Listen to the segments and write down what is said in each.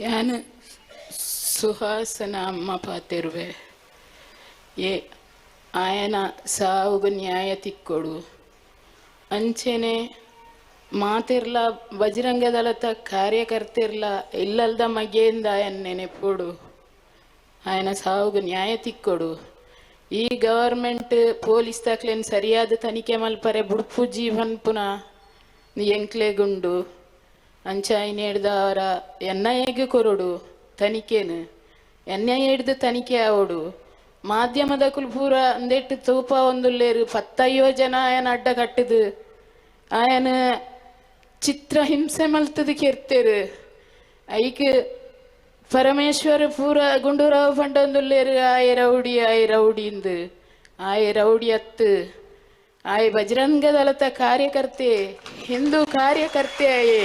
ഞാൻ സുഹാസന അമ്മ പാത്തിരുവേ ಏ, ಆಯನ ಸಾವುಗ ನ್ಯಾಯ ತಿಕ್ಕೊಡು. ಅಂಚೆನೆ ಮಾತಿರ್ಲ ಬಜರಂಗದಲತ ಕಾರ್ಯಕರ್ತಿರ್ಲ, ಇಲ್ಲಲ್ದ ಮಗೆಯಿಂದ ಆಯನ ಆಯನ ಸಾವುಗ ನ್ಯಾಯ ತಿಕ್ಕೊಡು. ಈ ಗವರ್ಮೆಂಟ್ ಪೊಲೀಸ್ ತಕ್ಲೇನು ಸರಿಯಾದ ತನಿಖೆ ಮಲ್ಪರೆ, ಬುಡ್ಪು ಜೀವನ್ ಪುನಃ ಎಂಕ್ಲೆಗುಂಡು. ಅಂಚ ಐನ್ ಹಿಡ್ದ ಅವರ ಎನ್ ಐ ಎಗೆ ಕೊರಡು ತನಿಖೆನು. ಎನ್ ಐ ಹಿಡ್ದು ತನಿಖೆ ಆವಡು. ಮಾಧ್ಯಮದ ಕುಲ್ಪೂರ ಅಂದೆಟ್ಟು ತೂಪ ಒಂದುಲ್ಲೇರು ಪತ್ತಯ್ಯೋ ಜನ ಆಯನ ಅಡ್ಡ ಕಟ್ಟದು. ಆಯನ ಚಿತ್ರ ಹಿಂಸೆ ಮಲ್ತದ ಕೆರ್ತೇರು. ಐಕ್ ಪರಮೇಶ್ವರ ಪೂರ ಗುಂಡೂರಾವ್ ಪಂಡೊಂದುಲ್ಲೇರು ಆಯ ರೌಡಿ, ಆಯ ರೌಡಿಂದು. ಆಯ ರೌಡಿ ಅತ್ತು. ಆಯ್ ಬಜರಂಗ ದಳದ ಕಾರ್ಯಕರ್ತೆ, ಹಿಂದೂ ಕಾರ್ಯಕರ್ತೆ ಆಯೆ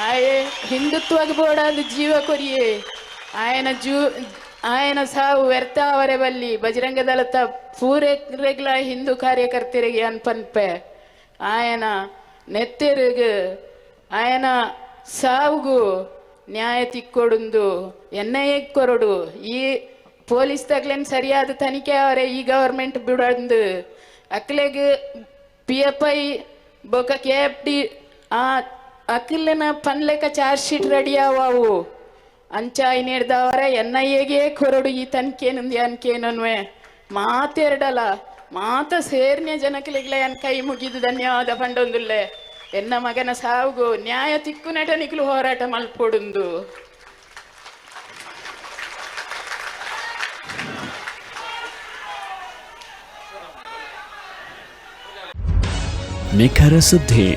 ಆಯೆ ಹಿಂದುತ್ವಗೆ ಬೋಡಾದ ಜೀವ ಕೊರಿಯೇ. ಆಯನ ಜೂ, ಆಯನ ಸಾವು ವ್ಯರ್ಥ ಅವರೇ ಬಲ್ಲಿ. ಬಜರಂಗ ದಳದ ಪೂರೆ ರೆಗ್ಲ ಹಿಂದೂ ಕಾರ್ಯಕರ್ತರಿಗೆ ಅನ್ಪನ್ಪೆ. ಆಯನ ನೆತ್ತೆರಿಗೆ, ಆಯನ ಸಾವುಗು ನ್ಯಾಯ ತಿಕ್ಕೊಡುಂದು ಎನ್ ಐ ಕೊರಡು. ಈ ಪೊಲೀಸ್ ತಗ್ಲೇನ್ ಸರಿಯಾದ ತನಿಖೆ ಅವರೇ ಈ ಗವರ್ಮೆಂಟ್ ಬಿಡಂದು. ಅಕ್ಲೆಗ್ ಪಿ ಎಫ್ ಐ ಬೊಕ ಕೆ ಎಫ್ ಡಿ ಆ ಅಕ್ಲಿನ ಪನ್ಲೆಕ ಚಾರ್ಜ್ ಶೀಟ್ ರೆಡಿ ಆವಾವು. ಅಂಚ ಹಿಡ್ದವರ ಎನ್ ಐ ಎಗೆ ಕೊರಡು ಈ ತನ್ಕೇನಂದಿ ಅನ್ಕೇನನ್ವೆ. ಮಾತೆರಡಲ, ಮಾತ ಸೇರ್ನೆ ಜನಕ್ಲೆಗ್ಲೆ ಅನ್ ಕೈ ಮುಗಿದು ಧನ್ಯವಾದ ಪಂಡೊಂದುಲ್ಲೆ. ಎನ್ನ ಮಗನ ಸಾವುಗು, ನ್ಯಾಯ ತಿಕ್ಕು ನಟನಿಕ್ಲು ಹೋರಾಟ ಮಲ್ಪೊಡುಂದು. ನಿಖರ ಸುದ್ದಿ.